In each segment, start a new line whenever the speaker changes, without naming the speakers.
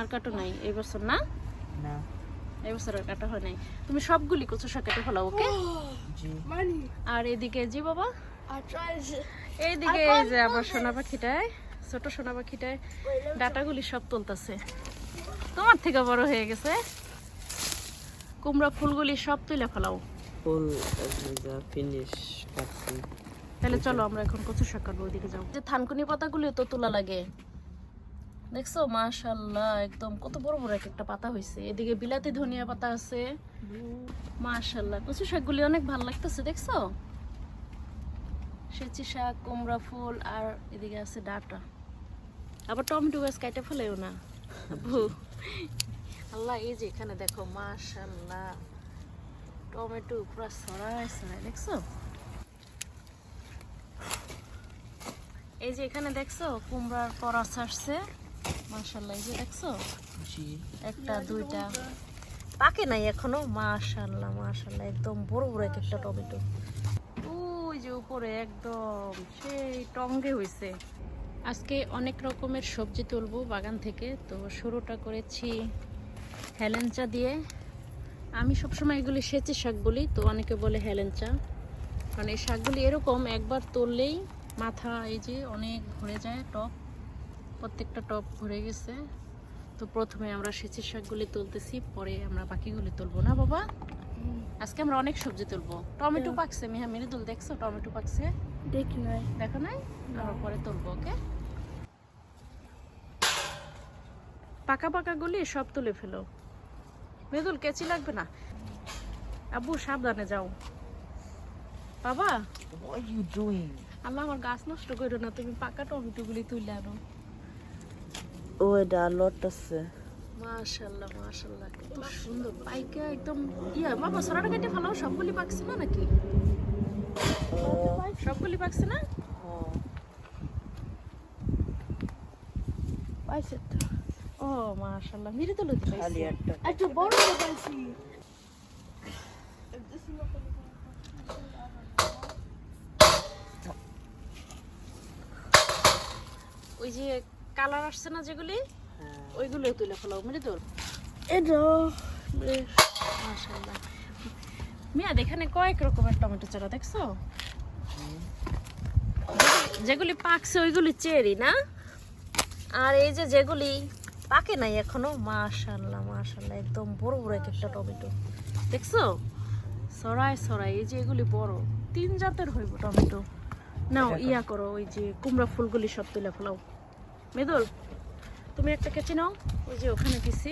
আর কাটো নাই এই বছর না?
না।
এই বছর আর কাটা হয় নাই। তুমি সবগুলি কচু শাক কেটে ফেলাও ওকে? আর এদিকে জি বাবা. এইদিকে এই যে আবার সোনা পাখিটায় ছোট সোনা পাখিটায় ডাটাগুলি সব তুলতেছে। তোমার থেকে বড় হয়ে গেছে। কুমড়া ফুলগুলি সব তুলে ফেলাও।
ফুল ফিনিশ
তাহলে চলো আমরা এখন কচু শাক কাটবো ওইদিকে যাও। যে থানকুনি পাতাগুলি তো তোলা লাগে। দেখছ? মাশাল্লাহ একদম কত বড় বড় এক একটা পাতা হয়েছে এদিকে বিলাতি ধনিয়া পাতা আছে। মাশাল্লাহ কচু শাকগুলি অনেক ভালো লাগতেছে, দেখছ? সেচি শাক, কুমড়া ফুল, আর এদিকে আছে ডাটা। আবার টমেটো গাছ কাটে ফেলেও না। আল্লাহ, এই যে এখানে দেখো মাশাল্লাহ টমেটো পুরো সরাই সরাই দেখছ? এই যে এখানে দেখছ, কুমড়ার পরাস আসছে। মাশাল্লাহ এই যে দেখছ? একটা দুইটা। পাকে নাই এখনও? মাশাল্লাহ মাশাল্লাহ একদম বড় বড় এক একটা টমেটো। ওই যে উপরে একদম সেই টঙ্গে হয়েছে আজকে অনেক রকমের সবজি তুলবো বাগান থেকে তো শুরুটা করেছি হেলেঞ্চা দিয়ে। আমি সবসময় এগুলি সেচে শাক বলি তো অনেকে বলে হেলেঞ্চা। কারণ এই শাকগুলি এরকম একবার তুললেই মাথা এই যে অনেক ভরে যায় টপ প্রত্যেকটা টপ ভরে গেছে। তো প্রথমে আমরা সেচের শাকগুলি তুলতেছি পরে আমরা বাকিগুলি তুলবো না বাবা? আজকে আমরা অনেক সবজি তুলবো। টমেটো পাকছে মিহা মৃদুল দেখছ? টমেটো পাকছে?
Dick night.
দেখো নাই? আমরা পরে তুলবো ওকে? পাকা পাকা গুলি সব তুলে ফেলো। মৃদুল কেচি লাগবে না? আব্বু সাবধানে যাও। বাবা? আল্লাহ আমার গাছ নষ্ট করো না তুমি পাকা টমেটো গুলি তুলে আনো।
ও এটা লটছে
মাশাল্লাহ মাশাল্লাহ কত সুন্দর। পাইকা একদম ইয়া বাবা সরাটা কেটে ফেলাও সবগুলি পাকছে না নাকি? সবগুলি পাকছে না?
পাইছে তো।
ও মাশাল্লাহ মিরে তো
খালি
পাইছে।
একটা।
বড় পাইছি।
ওই যে কালার আসছে না যেগুলি?
হ্যাঁ।
ওইগুলো তুলে ফেলাও মিরে তোর মিয়া এখানে কয়েক রকমের টমেটো চারা দেখছ? যেগুলি পাকছে ওইগুলি চেরি না? আর এই যে যেগুলি পাকে নাই এখনও মাশাল্লাহ মাশাল্লাহ একদম বড় বড় এক একটা টমেটো। দেখছ? সরাই সরাই এই যে এগুলি বড় তিন জাতের হইব টমেটো। নাও ইয়া করো ওই যে কুমড়া ফুলগুলি সব তুলে ফেলাও। মেদুল, তুমি একটা কেচি নাও। ওই যে ওখানে দিছি।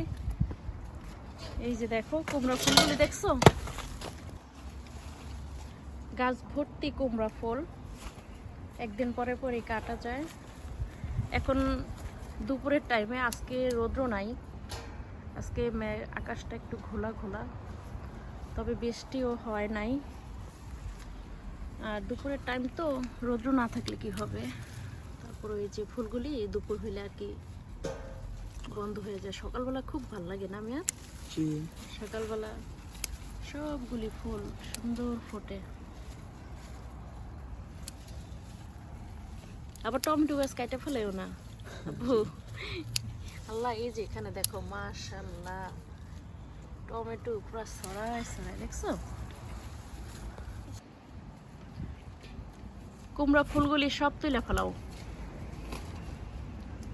এই যে দেখো, কুমড়া ফুলগুলি দেখছ? গাছ ভর্তি কুমড়া ফুল। একদিন পরে পরে কাটা যায়। এখন দুপুরের টাইমে আজকে রৌদ্র নাই। আজকে আকাশটা একটু ঘোলা ঘোলা। তবে বৃষ্টিও হয় নাই। আর দুপুরের টাইম তো রৌদ্র না থাকলে কি হবে? তারপর এই যে ফুলগুলি দুপুর হইলে আর কি বন্ধ হয়ে যায়। সকালবেলা খুব ভালো লাগে না
জি।
সকালবেলা সবগুলি ফুল সুন্দর ফোটে। আবার টমেটো গাছ কাটে ফেলেও না। আল্লাহ এই যে এখানে দেখো মাশাল্লাহ টমেটো পুরো সরাই সরাই দেখছ? কুমড়া ফুলগুলি সব তুলে ফেলাও।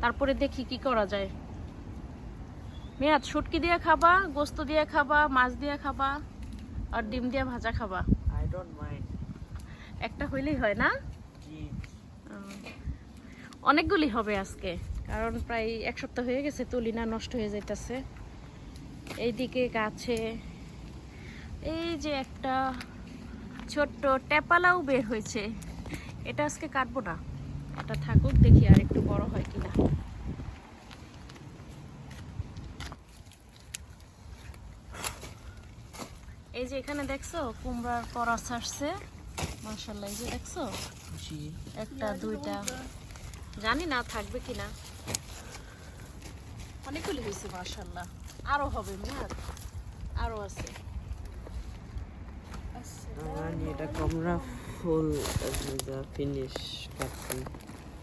তারপরে দেখি কি করা যায়। মেয়াদ শুটকি দিয়ে খাবা গোস্ত দিয়ে খাবা মাছ দিয়ে খাবা আর ডিম দিয়ে ভাজা খাবা।
আই ডোন্ট মাইন্ড
একটা হইলেই হয় না? অনেকগুলি হবে আজকে কারণ প্রায় এক সপ্তাহ হয়ে গেছে তুলিনা নষ্ট হয়ে যাইতেছে। এইদিকে গাছে এই যে একটা ছোট্ট টেপালাও বের হয়েছে। এটা আজকে কাটবো না। এটা থাকুক দেখি আর একটু বড় হয় কিনা। এই যে এখানে দেখছ কুমড়ার পরাস আসছে। মার্শাল্লাহ এই যে দেখছ? একটা দুইটা। জানি না থাকবে কিনা। অনেকগুলি হয়েছে মার্শাল্লাহ আরও হবে মেয়াদ আরও আছে।
এটা কমরা ফুল ফিনিশ কাটছি।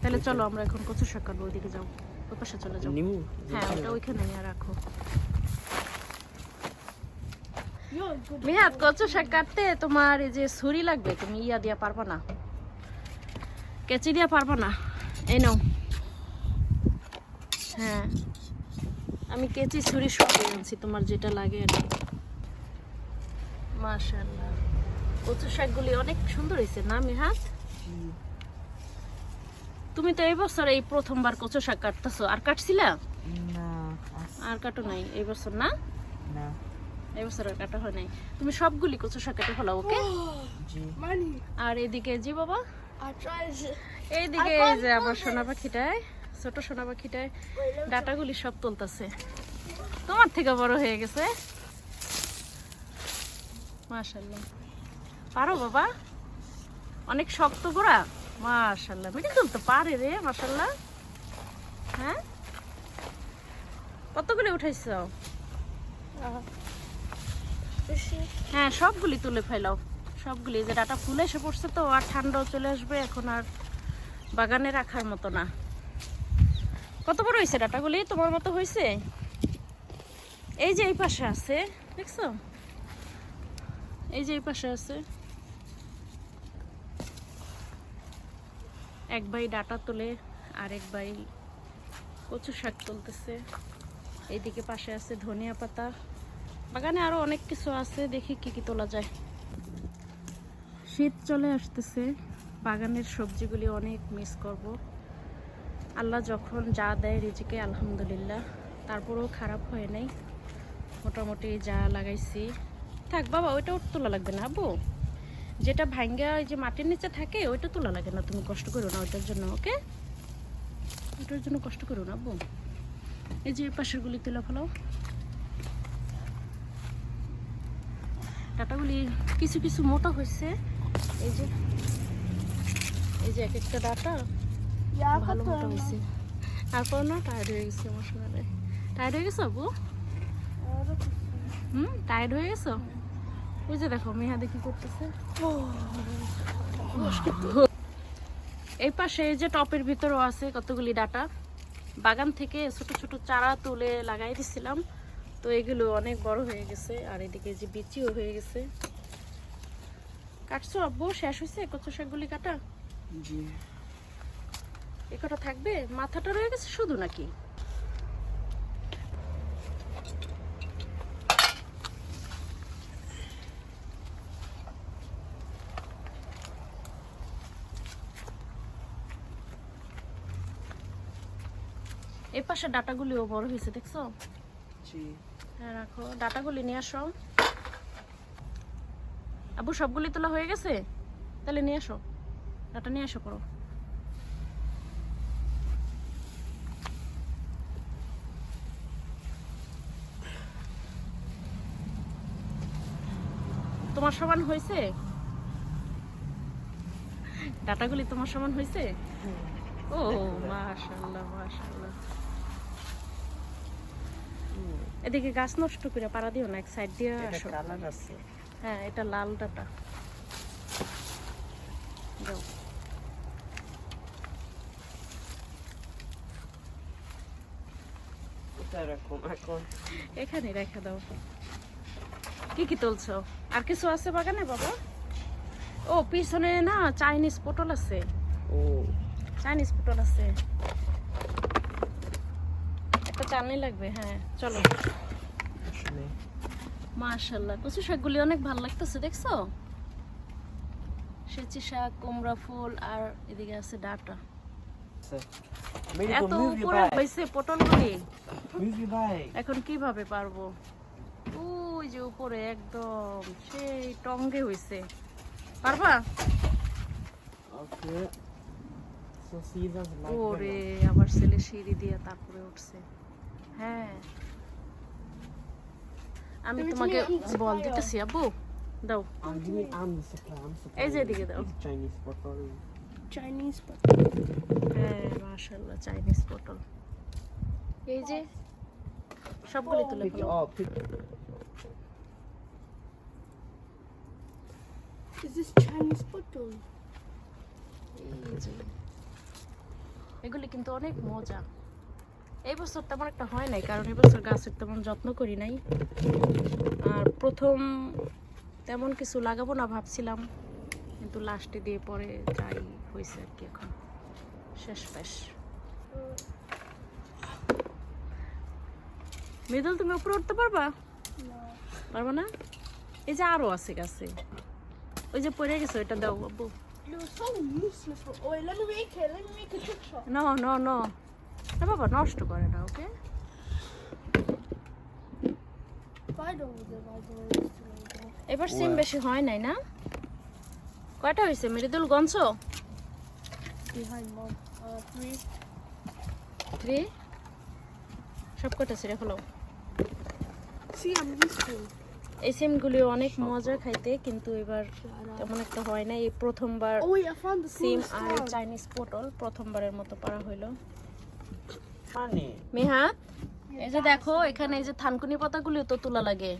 তাহলে চলো আমরা এখন কচু শাক কাটবো ওইদিকে যাও। ওই পাশে চলে যাও। হ্যাঁ ওটা ওইখানে নিয়ে রাখো. মিহাত কচু শাক কাটতে তোমার এই যে ছুরি লাগবে তুমি ইয়া দিয়া পারবা না। কেচি দিয়া পারবা না। এই নাও। হ্যাঁ। আমি কেচি ছুরি সব আনছি তোমার যেটা লাগে আর কি। মাশাল্লাহ কচু শাকগুলি অনেক সুন্দর হয়েছে না মিহাত তুমি তো এই বছর এই প্রথমবার কচু শাক কাটতেছো। আর কাটছিলা? আর কাটো নাই এই বছর না?
না।
এই বছর আর কাটা হয় নাই। তুমি সবগুলি কচু শাক কেটে ফেলাও ওকে? আর এদিকে জি বাবা. এইদিকে এই যে আমার সোনা পাখিটায় ছোট সোনা পাখিটায় ডাটাগুলি সব তুলতেছে। তোমার থেকে বড় হয়ে গেছে। মাশাল্লাহ পারো বাবা? অনেক শক্ত গোড়া মাশাল্লাহ মিটি তুলতে পারে রে মাশাল্লাহ হ্যাঁ? কতগুলি উঠাইছ? হ্যাঁ সবগুলি তুলে ফেলাও। সবগুলি যে ডাটা ফুলে এসে পড়ছে তো, আর ঠান্ডাও চলে আসবে, এখন আর বাগানে রাখার মতো না। কত বড় হয়েছে ডাটাগুলি? তোমার মতো হয়েছে? এই যে এই পাশে আছে, দেখছ? এই যে এই পাশে আছে। এক ভাই ডাটা তোলে, আর এক ভাই কচু শাক তুলতেছে। এইদিকে পাশে আছে ধনিয়া পাতা। বাগানে আরও অনেক কিছু আছে, দেখি কি কি তোলা যায়। শীত চলে আসতেছে, বাগানের সবজিগুলি অনেক মিস করব। আল্লাহ যখন যা দেয় রিজিকে, আলহামদুলিল্লাহ। তারপরেও খারাপ হয় নাই। মোটামুটি যা লাগাইছি। থাক বাবা ওইটা ওর তোলা লাগবে না, আব্বু। যেটা ভাঙ্গা ওই যে মাটির নিচে থাকে, ওইটা তোলা লাগে না। তুমি কষ্ট করো না ওইটার জন্য, ওকে? ওইটার জন্য কষ্ট করো না, আব্বু। এই যে পাশের গুলি তুলে ফেলাও ডাটাগুলি কিছু কিছু মোটা হয়েছে। এই যে এই যে এক একটা ডাটা ভালো মোটা হয়েছে। আর কোনো না টায়ার্ড হয়ে গেছে আমার টায়ার্ড হয়ে গেছো আপু হুম টায়ার্ড হয়ে গেছো? ওই যে দেখো মেহা দেখি করতেছে। এই পাশে এই যে টপের ভিতরও আছে কতগুলি ডাটা। বাগান থেকে ছোট ছোট চারা তুলে লাগাই দিছিলাম। তো এগুলো অনেক বড় হয়ে গেছে আর এদিকে যে বিচিও হয়ে গেছে। কাটছো আব্বু? শেষ হয়েছে? কচু শাকগুলি কাটা?
জি।
এ কটা থাকবে? মাথাটা রয়ে গেছে শুধু নাকি? এই পাশে ডাটাগুলিও বড় হয়েছে দেখছ?
জি।
রাখো। ডাটাগুলি নিয়ে আসো। আবু সবগুলি তোলা হয়ে গেছে? তাহলে নিয়ে আসো। ডাটা নিয়ে আসো করো। তোমার সমান হয়েছে? ডাটাগুলি তোমার সমান হয়েছে? ও মাশাল্লাহ মাশাল্লাহ এদিকে গাছ নষ্ট করে পাড়া দিও না এক সাইড দিয়ে
এটা
আসো। হ্যাঁ এটা লাল ডাটা।
এখানে।
রেখে দাও। কি কি তুলছো? আর কিছু আছে বাগানে বাবা? ও পিছনে না চাইনিজ পটল আছে।
ও।
চাইনিজ পটল আছে। লাগবে হ্যাঁ চলো। মাশাল্লাহ কচু শাকগুলি অনেক ভালো লাগতেছে দেখছ? সেচি শাক কুমড়া ফুল আর এদিকে আছে ডাটা। এত উপরে হয়েছে পটলগুলি। এখন কীভাবে পারব? ওই যে উপরে একদম সেই টঙ্গে হয়েছে পারবা? ওরে আবার ছেলে সিঁড়ি দিয়ে তারপরে উঠছে। হ্যাঁ। আমি তোমাকে বল দিতেছি দাও।
চাইনিজ পটল।
চাইনিজ পটল।
হ্যাঁ চাইনিজ পটল। এই যে। সবগুলো তুলে ফেলো।
Is this Chinese
কিন্তু অনেক মজা। এই বছর তেমন একটা হয় নাই কারণ এই বছর গাছের তেমন যত্ন করি নাই। আর প্রথম তেমন কিছু লাগাবো না ভাবছিলাম কিন্তু লাস্টে দিয়ে পরে যাই হয়েছে আর কি এখন। শেষ পেশ। মৃদুল তুমি উপরে উঠতে পারবা? পারবা না? এই যে আরও আছে গাছে। ওই যে পড়ে গেছে ওইটা দাও আব্বু।
You're so useless.
ন না বাবা নষ্ট করে না ওকে. এবার সিম বেশি হয় নাই না কয়টা হয়েছে মৃদুল গঞ্চ
mom. Uh.
থ্রি সব কটা ছিঁড়ে
useful.
এই সিমগুলি অনেক মজা খাইতে কিন্তু এবার তেমন একটা হয় না এই প্রথমবার
Oh,
সিম আর চাইনিজ পটল প্রথমবারের মতো পারা হইল. মেহাত এই যে দেখো এখানে এই যে থানকুনি পাতাগুলি তো তোলা লাগে।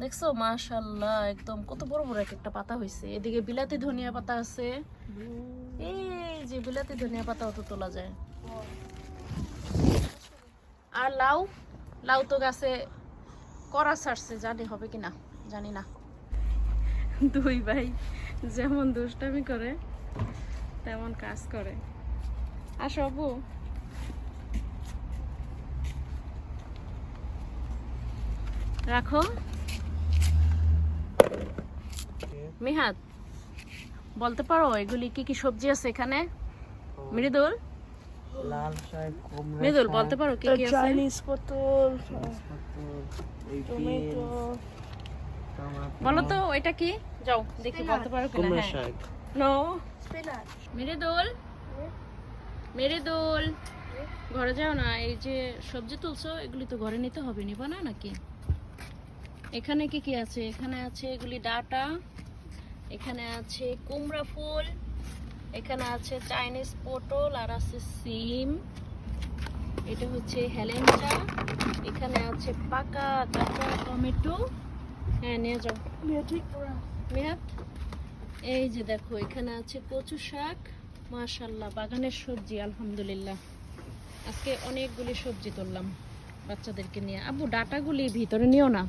দেখছ? মাশাল্লাহ একদম কত বড় বড় এক একটা পাতা হয়েছে এদিকে বিলাতি ধনিয়া পাতা আছে। এই যে বিলাতি ধনিয়া পাতাও তো তোলা যায়। আর লাউ লাউ তো গাছে করা ছাড়ছে জানি হবে কিনা জানি না। দুই ভাই যেমন দুষ্টামি করে তেমন কাজ করে। আসো আপু রাখো. মিহাত বলতে পারো এগুলি কি কি সবজি আছে এখানে? মৃদুল?
লাল শাক
মৃদুল বলতে পারো কি কি আছে?
পটল, টমেটো,
বলো তো ওইটা কি? যাও দেখি. বলতে পারো কিনা
কুমড়া
হ্যাঁ।
শাক।
No
Spinach.
মৃদুল? মৃদুল? ঘরে যাও না এই যে সবজি তুলছো এগুলি তো ঘরে নিতে হবে নিবা না নাকি? এখানে কি কি আছে? এখানে আছে এগুলি ডাটা এখানে আছে কুমড়া ফুল এখানে আছে চাইনিজ পটল আর আছে সিম। এটা হচ্ছে হেলেঞ্চা এখানে আছে পাকা কাঁচা টমেটো। হ্যাঁ নিয়ে যাও. মেহাত এই যে দেখো এখানে আছে কচু শাক। মাশাল্লাহ বাগানের সবজি আলহামদুলিল্লাহ। আজকে অনেকগুলি সবজি তুললাম বাচ্চাদেরকে নিয়ে। আব্বু ডাটাগুলি ভিতরে নিও না।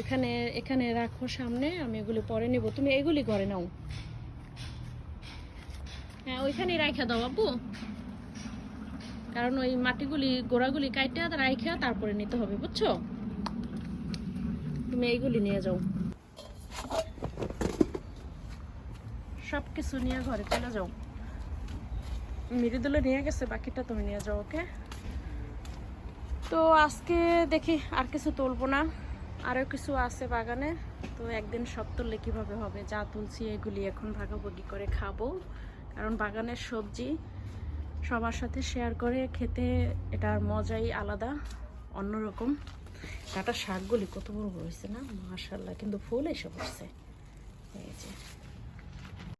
এখানে এখানে রাখো সামনে, আমি এগুলি পরে নেব। তুমি এগুলি ঘরে নাও। হ্যাঁ ওইখানেই রাইখা দাও, আব্বু। কারণ ওই মাটিগুলি, গোড়াগুলি কাইটা রাইখা তারপরে নিতে হবে, বুঝছ? তুমি এইগুলি নিয়ে যাও। সব কিছু নিয়ে ঘরে চলে যাও। মৃদুলে নিয়ে গেছে, বাকিটা তুমি নিয়ে যাও, ওকে? তো আজকে দেখি আর কিছু তুলবো না। আরও কিছু আছে বাগানে। তো একদিন সব তুললে কীভাবে হবে? যা তুলছি এগুলি এখন ভাগাভাগি করে খাব। কারণ বাগানের সবজি সবার সাথে শেয়ার করে খেতে এটার মজাই আলাদা, অন্যরকম। ডাটা শাকগুলি কত বড় হয়েছে না? মাশাল্লাহ কিন্তু ফুল এসে হচ্ছে এই যে।